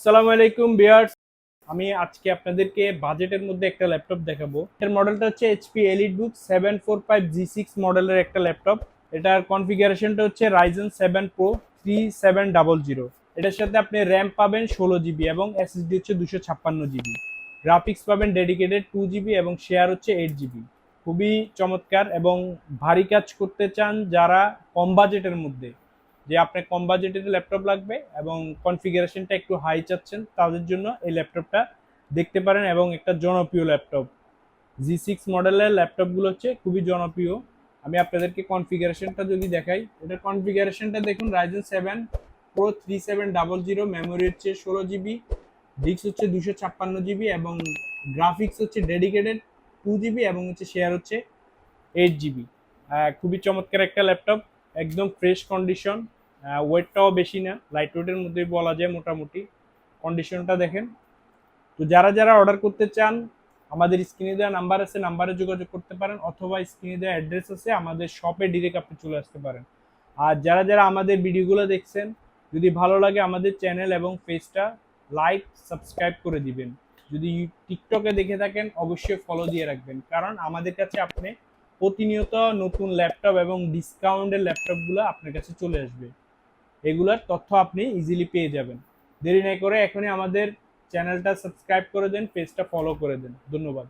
আসসালামু আলাইকুম বিয়ার্স। আমি আজকে আপনাদেরকে বাজেটের মধ্যে একটা ল্যাপটপ দেখাবো। এর মডেলটা হচ্ছে HP elite book seven four five G six মডেলের একটা ল্যাপটপ। এটার কনফিগারেশনটা হচ্ছে Ryzen seven pro three seven double zero এটার সাথে আপনি র্যাম পাবেন ষোলো জিবি এবং এসএসডি হচ্ছে দুশো ছাপ্পান্ন জিবি গ্রাফিক্স পাবেন ডেডিকেটেড টু জিবি এবং শেয়ার হচ্ছে এইট জিবি খুবই চমৎকার এবং ভারী কাজ করতে চান যারা কম বাজেটের মধ্যে। যে আপনার কম বাজেটের ল্যাপটপ লাগবে এবং কনফিগারেশনটা একটু হাই চাচ্ছেন, তাদের জন্য এই ল্যাপটপটা দেখতে পারেন এবং একটা জনপ্রিয় ল্যাপটপ জি সিক্স মডেলের ল্যাপটপগুলো হচ্ছে খুবই জনপ্রিয়। আমি আপনাদেরকে কনফিগারেশনটা যদি দেখাই, এটা কনফিগারেশনটা দেখুন Ryzen seven pro three seven double zero memory হচ্ছে ষোলো জিবি ডিস্ক হচ্ছে দুশো ছাপ্পান্ন জিবি এবং গ্রাফিক্স হচ্ছে ডেডিকেটেড টু জিবি এবং হচ্ছে শেয়ার হচ্ছে এইট জিবি খুবই চমৎকার একটা ল্যাপটপ একদম ফ্রেশ কন্ডিশন ওয়েটটাও বেশি না লাইট ওয়েটের মধ্যেই বলা যায় মোটামুটি। কন্ডিশনটা দেখেন। তো যারা যারা অর্ডার করতে চান, আমাদের স্ক্রিনে দেওয়া নাম্বার আছে নাম্বারে যোগাযোগ করতে পারেন, অথবা স্ক্রিনে দেওয়া অ্যাড্রেস আছে, আমাদের শপে ডিরেক্ট আপনি চলে আসতে পারেন। আর যারা যারা আমাদের ভিডিওগুলো দেখছেন, যদি ভালো লাগে আমাদের চ্যানেল এবং পেজটা লাইক সাবস্ক্রাইব করে দিবেন। যদি টিকটকে দেখে থাকেন, অবশ্যই ফলো দিয়ে রাখবেন। কারণ আমাদের কাছে আপনি প্রতিনিয়ত নতুন ল্যাপটপ এবং ডিসকাউন্টের ল্যাপটপগুলো আপনার কাছে চলে আসবে। এগুলার তথ্য আপনি ইজিলি পেয়ে যাবেন। দেরি না করে এখনই আমাদের চ্যানেলটা সাবস্ক্রাইব করে দেন পেজটা ফলো করে দেন। ধন্যবাদ।